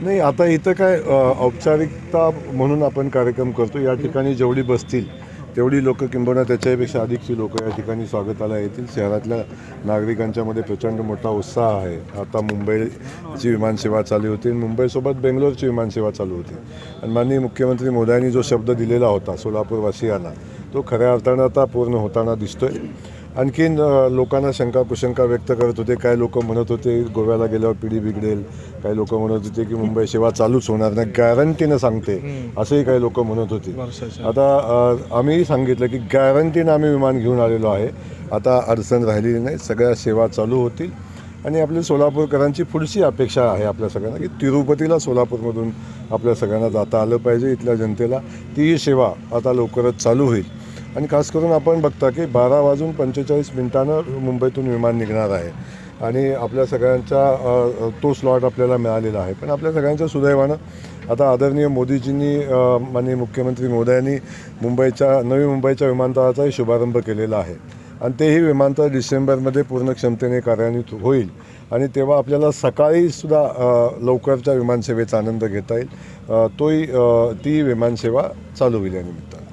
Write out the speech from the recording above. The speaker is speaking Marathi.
नाही आता इथं काय औपचारिकता म्हणून आपण कार्यक्रम करतो. या ठिकाणी जेवढी बसतील तेवढी लोक किंबहुना त्याच्यापेक्षा अधिकची लोक या ठिकाणी स्वागताला येतील. शहरातल्या नागरिकांच्यामध्ये प्रचंड मोठा उत्साह आहे. आता मुंबईची विमानसेवा चालू होती. मुंबईसोबत बेंगलोरची विमानसेवा चालू होती. आणि माननीय मुख्यमंत्री मोदयांनी जो शब्द दिलेला होता सोलापूरवासियांना तो खऱ्या अर्थानं आता पूर्ण होताना दिसतोय. आणखीन लोकांना शंका कुशंका व्यक्त करत होते. काही लोक म्हणत होते गोव्याला गेल्यावर पिढी बिघडेल. काही लोक म्हणत होते की मुंबई सेवा चालूच होणार नाही. गॅरंटीनं सांगते. असंही काही लोक म्हणत होते. आता आम्ही सांगितलं की गॅरंटीनं आम्ही विमान घेऊन आलेलो आहे. आता अडचण राहिलेली नाही. सगळ्या सेवा चालू होतील. आणि आपल्या सोलापूरकरांची पुढची अपेक्षा आहे आपल्या सगळ्यांना की तिरुपतीला सोलापूरमधून आपल्या सगळ्यांना जाता आलं पाहिजे इथल्या जनतेला. तीही सेवा आता लवकरच चालू होईल. आणि खास करून आपण बघता की बारा वाजून पंचेचाळीस मिनिटानं मुंबईतून विमान निघणार आहे. आणि आपल्या सगळ्यांचा तो स्लॉट आपल्याला मिळालेला आहे. पण आपल्या सगळ्यांच्या सुदैवानं आता आदरणीय मोदीजींनी माननीय मुख्यमंत्री मोदयांनी मुंबईच्या नवी मुंबईच्या विमानतळाचाही शुभारंभ केलेला आहे. आणि तेही विमानतळ डिसेंबरमध्ये पूर्ण क्षमतेने कार्यान्वित होईल. आणि तेव्हा आपल्याला सकाळीसुद्धा लवकरच्या विमानसेवेचा आनंद घेता येईल. तोही ती विमानसेवा चालू होईल या निमित्तानं.